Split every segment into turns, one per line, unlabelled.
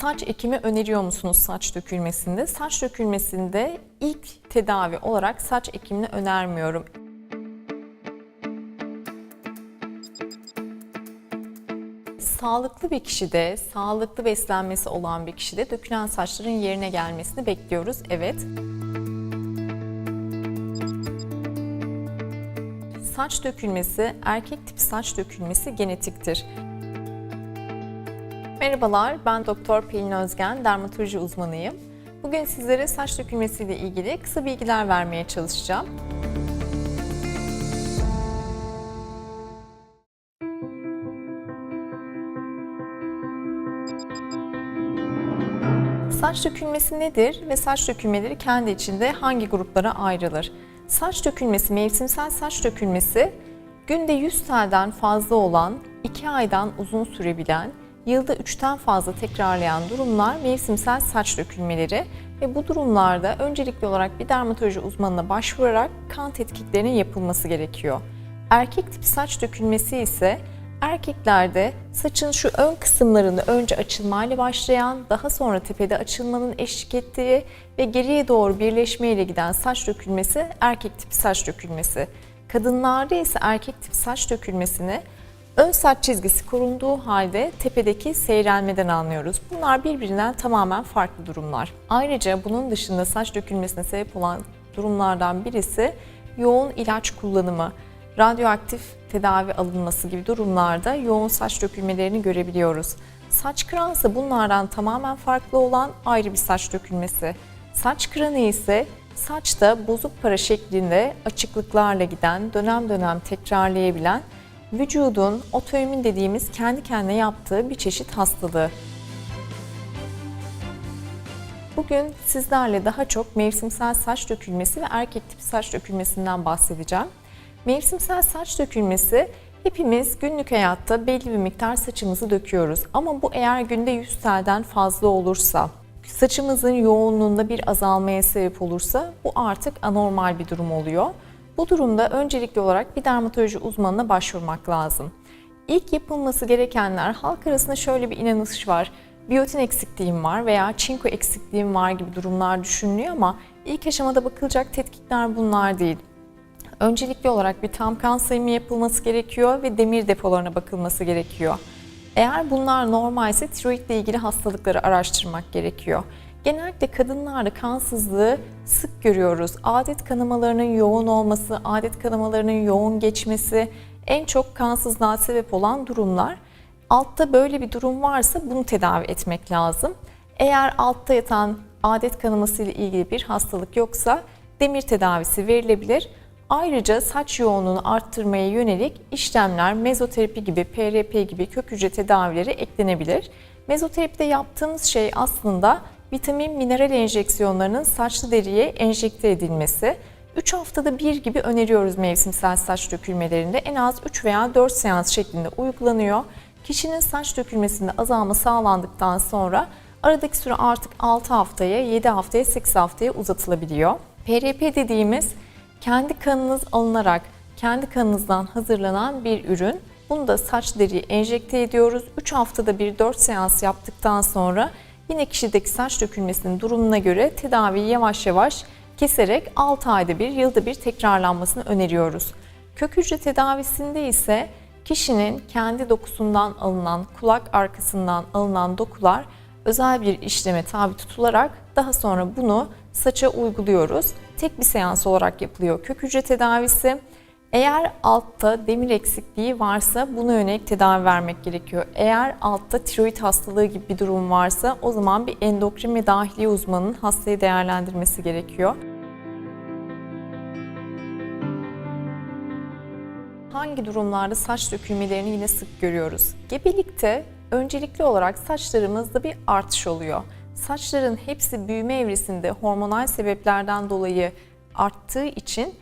Saç ekimi öneriyor musunuz saç dökülmesinde? Saç dökülmesinde ilk tedavi olarak saç ekimini önermiyorum. Sağlıklı bir kişide, sağlıklı beslenmesi olan bir kişide dökülen saçların yerine gelmesini bekliyoruz. Evet. Saç dökülmesi, erkek tipi saç dökülmesi genetiktir. Merhabalar, ben Doktor Pelin Özgen, dermatoloji uzmanıyım. Bugün sizlere saç dökülmesiyle ilgili kısa bilgiler vermeye çalışacağım. Saç dökülmesi nedir ve saç dökülmeleri kendi içinde hangi gruplara ayrılır? Saç dökülmesi, mevsimsel saç dökülmesi günde 100 telden fazla olan, 2 aydan uzun sürebilen, yılda 3'ten fazla tekrarlayan durumlar mevsimsel saç dökülmeleri ve bu durumlarda öncelikli olarak bir dermatoloji uzmanına başvurarak kan tetkiklerinin yapılması gerekiyor. Erkek tip saç dökülmesi ise erkeklerde saçın şu ön kısımlarını önce açılmayla başlayan, daha sonra tepede açılmanın eşlik ettiği ve geriye doğru birleşmeyle giden saç dökülmesi erkek tip saç dökülmesi. Kadınlarda ise erkek tip saç dökülmesini ön saç çizgisi korunduğu halde tepedeki seyrelmeden anlıyoruz. Bunlar birbirinden tamamen farklı durumlar. Ayrıca bunun dışında saç dökülmesine sebep olan durumlardan birisi yoğun ilaç kullanımı, radyoaktif tedavi alınması gibi durumlarda yoğun saç dökülmelerini görebiliyoruz. Saç kıran ise bunlardan tamamen farklı olan ayrı bir saç dökülmesi. Saç kıranı ise saçta bozuk para şeklinde açıklıklarla giden, dönem dönem tekrarlayabilen vücudun otoimmün dediğimiz kendi kendine yaptığı bir çeşit hastalığı. Bugün sizlerle daha çok mevsimsel saç dökülmesi ve erkek tipi saç dökülmesinden bahsedeceğim. Mevsimsel saç dökülmesi hepimiz günlük hayatta belli bir miktar saçımızı döküyoruz. Ama bu eğer günde 100 telden fazla olursa, saçımızın yoğunluğunda bir azalmaya sebep olursa bu artık anormal bir durum oluyor. Bu durumda öncelikli olarak bir dermatoloji uzmanına başvurmak lazım. İlk yapılması gerekenler halk arasında şöyle bir inanış var. Biyotin eksikliğim var veya çinko eksikliğim var gibi durumlar düşünülüyor ama ilk aşamada bakılacak tetkikler bunlar değil. Öncelikli olarak bir tam kan sayımı yapılması gerekiyor ve demir depolarına bakılması gerekiyor. Eğer bunlar normalse tiroidle ilgili hastalıkları araştırmak gerekiyor. Genellikle kadınlarda kansızlığı sık görüyoruz. Adet kanamalarının yoğun olması, adet kanamalarının yoğun geçmesi en çok kansızlığa sebep olan durumlar. Altta böyle bir durum varsa bunu tedavi etmek lazım. Eğer altta yatan adet kanaması ile ilgili bir hastalık yoksa demir tedavisi verilebilir. Ayrıca saç yoğunluğunu arttırmaya yönelik işlemler mezoterapi gibi, PRP gibi kök hücre tedavileri eklenebilir. Mezoterapide yaptığımız şey aslında vitamin mineral enjeksiyonlarının saçlı deriye enjekte edilmesi. 3 haftada bir gibi öneriyoruz mevsimsel saç dökülmelerinde. En az 3 veya 4 seans şeklinde uygulanıyor. Kişinin saç dökülmesinde azalma sağlandıktan sonra aradaki süre artık 6 haftaya, 7 haftaya, 8 haftaya uzatılabiliyor. PRP dediğimiz kendi kanınız alınarak kendi kanınızdan hazırlanan bir ürün. Bunu da saç deriyi enjekte ediyoruz. 3 haftada bir 4 seans yaptıktan sonra yine kişideki saç dökülmesinin durumuna göre tedaviyi yavaş yavaş keserek 6 ayda bir, yılda bir tekrarlanmasını öneriyoruz. Kök hücre tedavisinde ise kişinin kendi dokusundan alınan, kulak arkasından alınan dokular özel bir işleme tabi tutularak daha sonra bunu saça uyguluyoruz. Tek bir seans olarak yapılıyor kök hücre tedavisi. Eğer altta demir eksikliği varsa buna yönelik tedavi vermek gerekiyor. Eğer altta tiroid hastalığı gibi bir durum varsa o zaman bir endokrin ve dahiliye uzmanının hastayı değerlendirmesi gerekiyor. Hangi durumlarda saç dökülmelerini yine sık görüyoruz? Gebelikte öncelikli olarak saçlarımızda bir artış oluyor. Saçların hepsi büyüme evresinde hormonal sebeplerden dolayı arttığı için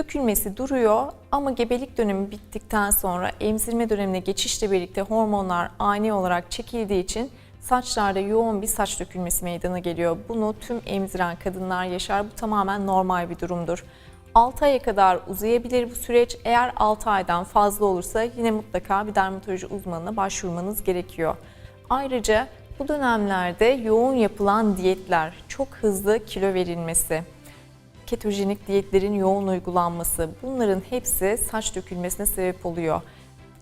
dökülmesi duruyor ama gebelik dönemi bittikten sonra emzirme dönemine geçişle birlikte hormonlar ani olarak çekildiği için saçlarda yoğun bir saç dökülmesi meydana geliyor. Bunu tüm emziren kadınlar yaşar. Bu tamamen normal bir durumdur. 6 aya kadar uzayabilir bu süreç. Eğer 6 aydan fazla olursa yine mutlaka bir dermatoloji uzmanına başvurmanız gerekiyor. Ayrıca bu dönemlerde yoğun yapılan diyetler, çok hızlı kilo verilmesi, ketojenik diyetlerin yoğun uygulanması bunların hepsi saç dökülmesine sebep oluyor.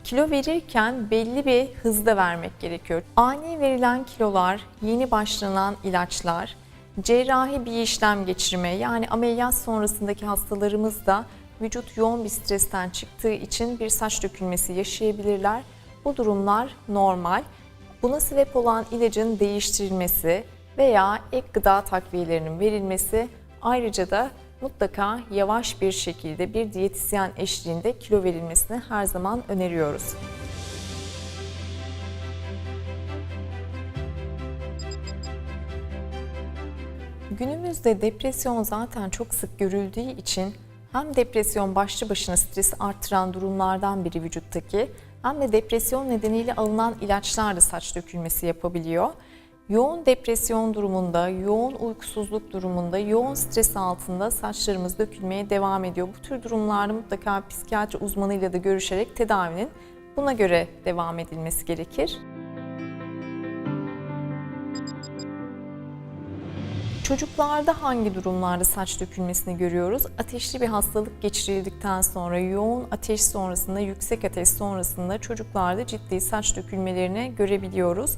Kilo verirken belli bir hızda vermek gerekiyor. Ani verilen kilolar, yeni başlanan ilaçlar, cerrahi bir işlem geçirme yani ameliyat sonrasındaki hastalarımız da vücut yoğun bir stresten çıktığı için bir saç dökülmesi yaşayabilirler. Bu durumlar normal. Buna sebep olan ilacın değiştirilmesi veya ek gıda takviyelerinin verilmesi ayrıca da mutlaka yavaş bir şekilde bir diyetisyen eşliğinde kilo verilmesini her zaman öneriyoruz. Günümüzde depresyon zaten çok sık görüldüğü için hem depresyon başlı başına stresi arttıran durumlardan biri vücuttaki hem de depresyon nedeniyle alınan ilaçlar da saç dökülmesi yapabiliyor. Yoğun depresyon durumunda, yoğun uykusuzluk durumunda, yoğun stres altında saçlarımız dökülmeye devam ediyor. Bu tür durumlarda mutlaka psikiyatri uzmanıyla da görüşerek tedavinin buna göre devam edilmesi gerekir. Çocuklarda hangi durumlarda saç dökülmesini görüyoruz? Ateşli bir hastalık geçirildikten sonra, yoğun ateş sonrasında, yüksek ateş sonrasında çocuklarda ciddi saç dökülmelerini görebiliyoruz.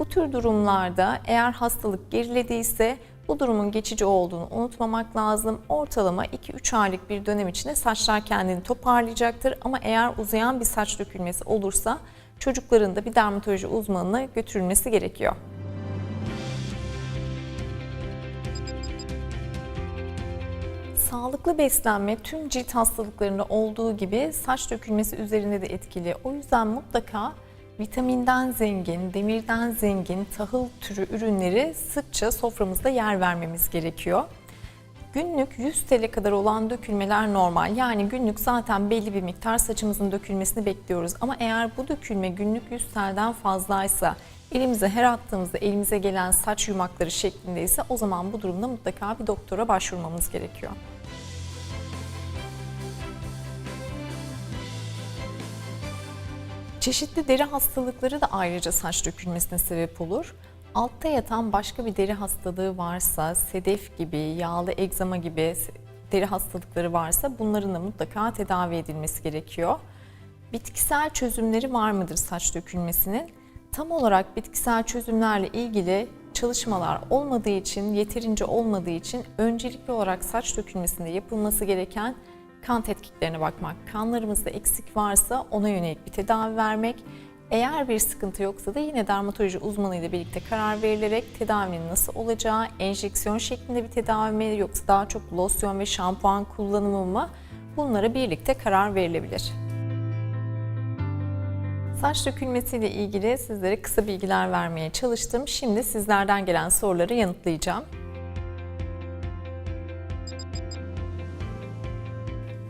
Bu tür durumlarda eğer hastalık gerilediyse bu durumun geçici olduğunu unutmamak lazım. Ortalama 2-3 aylık bir dönem içinde saçlar kendini toparlayacaktır. Ama eğer uzayan bir saç dökülmesi olursa çocukların da bir dermatoloji uzmanına götürülmesi gerekiyor. Sağlıklı beslenme tüm cilt hastalıklarında olduğu gibi saç dökülmesi üzerinde de etkili. O yüzden mutlaka vitaminden zengin, demirden zengin tahıl türü ürünleri sıkça soframızda yer vermemiz gerekiyor. Günlük 100 TL kadar olan dökülmeler normal. Yani günlük zaten belli bir miktar saçımızın dökülmesini bekliyoruz. Ama eğer bu dökülme günlük 100 TL'den fazlaysa, elimize her attığımızda elimize gelen saç yumakları şeklindeyse o zaman bu durumda mutlaka bir doktora başvurmamız gerekiyor. Çeşitli deri hastalıkları da ayrıca saç dökülmesine sebep olur. Altta yatan başka bir deri hastalığı varsa, sedef gibi, yağlı egzama gibi deri hastalıkları varsa bunların da mutlaka tedavi edilmesi gerekiyor. Bitkisel çözümleri var mıdır saç dökülmesinin? Tam olarak bitkisel çözümlerle ilgili çalışmalar olmadığı için, yeterince olmadığı için öncelikli olarak saç dökülmesinde yapılması gereken kan tetkiklerine bakmak. Kanlarımızda eksik varsa ona yönelik bir tedavi vermek. Eğer bir sıkıntı yoksa da yine dermatoloji uzmanıyla birlikte karar verilerek tedavinin nasıl olacağı, enjeksiyon şeklinde bir tedavi mi yoksa daha çok losyon ve şampuan kullanımı mı bunlara birlikte karar verilebilir. Saç dökülmesiyle ilgili sizlere kısa bilgiler vermeye çalıştım. Şimdi sizlerden gelen soruları yanıtlayacağım.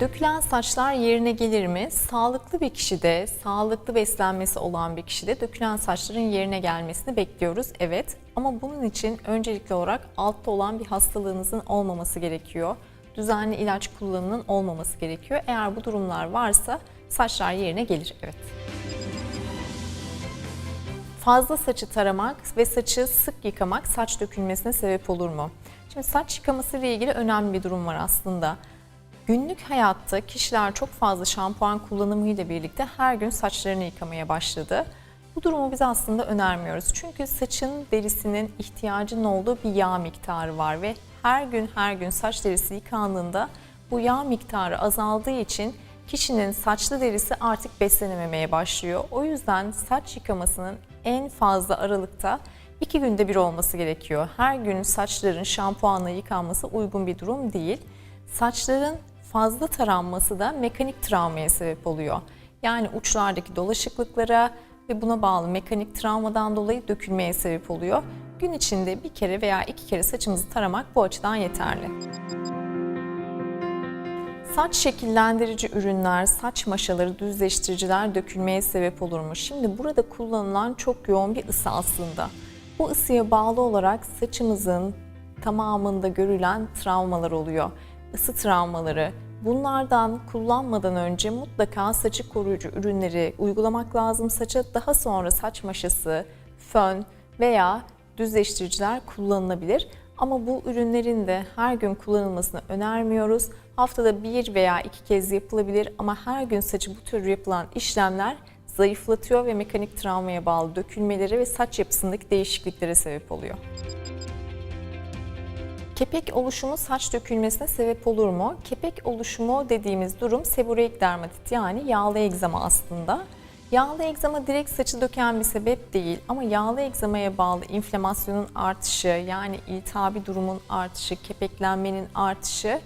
Dökülen saçlar yerine gelir mi? Sağlıklı bir kişide, sağlıklı beslenmesi olan bir kişide dökülen saçların yerine gelmesini bekliyoruz. Evet ama bunun için öncelikli olarak altta olan bir hastalığınızın olmaması gerekiyor. Düzenli ilaç kullanımının olmaması gerekiyor. Eğer bu durumlar varsa saçlar yerine gelir. Evet. Fazla saçı taramak ve saçı sık yıkamak saç dökülmesine sebep olur mu? Şimdi saç yıkaması ile ilgili önemli bir durum var aslında. Günlük hayatta kişiler çok fazla şampuan kullanımıyla birlikte her gün saçlarını yıkamaya başladı. Bu durumu biz aslında önermiyoruz. Çünkü saçın derisinin ihtiyacının olduğu bir yağ miktarı var ve her gün her gün saç derisi yıkandığında bu yağ miktarı azaldığı için kişinin saçlı derisi artık beslenememeye başlıyor. O yüzden saç yıkamasının en fazla aralıkta iki günde bir olması gerekiyor. Her gün saçların şampuanla yıkanması uygun bir durum değil. Saçların fazla taranması da mekanik travmaya sebep oluyor. Yani uçlardaki dolaşıklıklara ve buna bağlı mekanik travmadan dolayı dökülmeye sebep oluyor. Gün içinde bir kere veya iki kere saçımızı taramak bu açıdan yeterli. Saç şekillendirici ürünler, saç maşaları, düzleştiriciler dökülmeye sebep olur mu? Şimdi burada kullanılan çok yoğun bir ısı aslında. Bu ısıya bağlı olarak saçımızın tamamında görülen travmalar oluyor. Isı travmaları, bunlardan kullanmadan önce mutlaka saçı koruyucu ürünleri uygulamak lazım saça. Daha sonra saç maşası, fön veya düzleştiriciler kullanılabilir. Ama bu ürünlerin de her gün kullanılmasını önermiyoruz. Haftada bir veya iki kez yapılabilir ama her gün saçı bu tür yapılan işlemler zayıflatıyor ve mekanik travmaya bağlı dökülmelere ve saç yapısındaki değişikliklere sebep oluyor. Kepek oluşumu saç dökülmesine sebep olur mu? Kepek oluşumu dediğimiz durum seboreik dermatit yani yağlı egzama aslında. Yağlı egzama direkt saçı döken bir sebep değil ama yağlı egzamaya bağlı inflamasyonun artışı yani iltihabi durumun artışı, kepeklenmenin artışı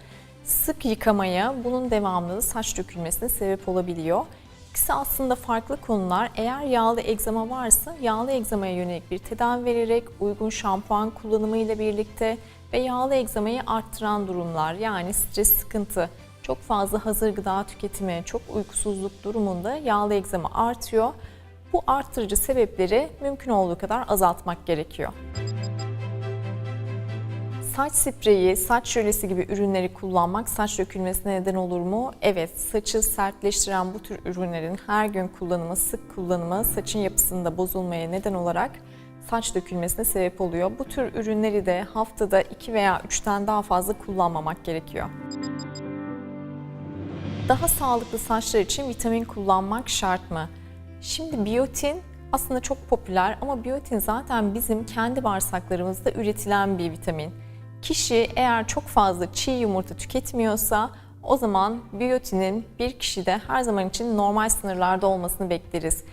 sık yıkamaya, bunun devamlılığı saç dökülmesine sebep olabiliyor. İkisi aslında farklı konular. Eğer yağlı egzama varsa yağlı egzamaya yönelik bir tedavi vererek uygun şampuan kullanımı ile birlikte ve yağlı egzamayı arttıran durumlar yani stres, sıkıntı, çok fazla hazır gıda tüketimi, çok uykusuzluk durumunda yağlı egzama artıyor. Bu arttırıcı sebepleri mümkün olduğu kadar azaltmak gerekiyor. Saç spreyi, saç jölesi gibi ürünleri kullanmak saç dökülmesine neden olur mu? Evet, saçı sertleştiren bu tür ürünlerin her gün kullanımı, sık kullanımı saçın yapısında bozulmaya neden olarak saç dökülmesine sebep oluyor. Bu tür ürünleri de haftada 2 veya 3'ten daha fazla kullanmamak gerekiyor. Daha sağlıklı saçlar için vitamin kullanmak şart mı? Şimdi biyotin aslında çok popüler ama biyotin zaten bizim kendi bağırsaklarımızda üretilen bir vitamin. Kişi eğer çok fazla çiğ yumurta tüketmiyorsa o zaman biyotinin bir kişide her zaman için normal sınırlarda olmasını bekleriz.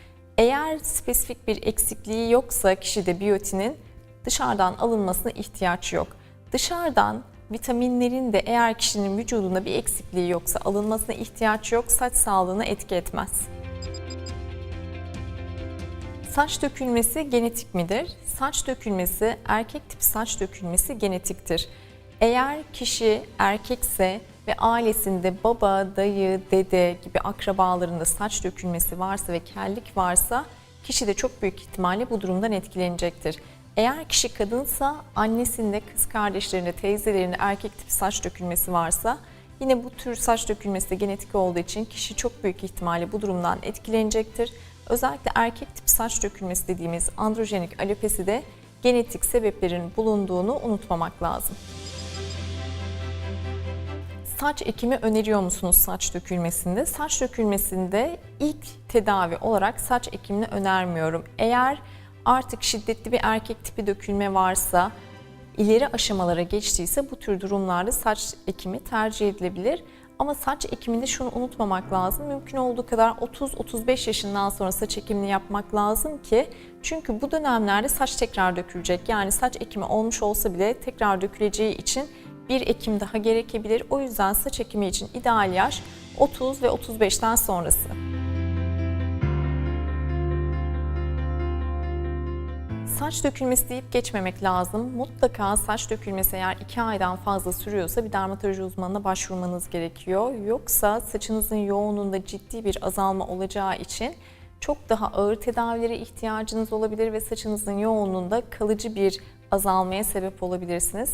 Eğer spesifik bir eksikliği yoksa kişide biyotinin dışarıdan alınmasına ihtiyaç yok. Dışarıdan vitaminlerin de eğer kişinin vücudunda bir eksikliği yoksa alınmasına ihtiyaç yok, saç sağlığına etki etmez. Saç dökülmesi genetik midir? Saç dökülmesi, erkek tipi saç dökülmesi genetiktir. Eğer kişi erkekse ve ailesinde baba, dayı, dede gibi akrabalarında saç dökülmesi varsa ve kellik varsa kişi de çok büyük ihtimalle bu durumdan etkilenecektir. Eğer kişi kadınsa annesinde, kız kardeşlerinde, teyzelerinde erkek tipi saç dökülmesi varsa yine bu tür saç dökülmesi de genetik olduğu için kişi çok büyük ihtimalle bu durumdan etkilenecektir. Özellikle erkek tip saç dökülmesi dediğimiz androjenik alopesi de genetik sebeplerin bulunduğunu unutmamak lazım. Saç ekimi öneriyor musunuz saç dökülmesinde? Saç dökülmesinde ilk tedavi olarak saç ekimini önermiyorum. Eğer artık şiddetli bir erkek tipi dökülme varsa, ileri aşamalara geçtiyse bu tür durumlarda saç ekimi tercih edilebilir. Ama saç ekiminde şunu unutmamak lazım. Mümkün olduğu kadar 30-35 yaşından sonra saç ekimini yapmak lazım ki çünkü bu dönemlerde saç tekrar dökülecek. Yani saç ekimi olmuş olsa bile tekrar döküleceği için bir ekim daha gerekebilir. O yüzden saç ekimi için ideal yaş 30 ve 35'ten sonrası. Saç dökülmesi deyip geçmemek lazım. Mutlaka saç dökülmesi eğer 2 aydan fazla sürüyorsa bir dermatoloji uzmanına başvurmanız gerekiyor. Yoksa saçınızın yoğunluğunda ciddi bir azalma olacağı için çok daha ağır tedavilere ihtiyacınız olabilir ve saçınızın yoğunluğunda kalıcı bir azalmaya sebep olabilirsiniz.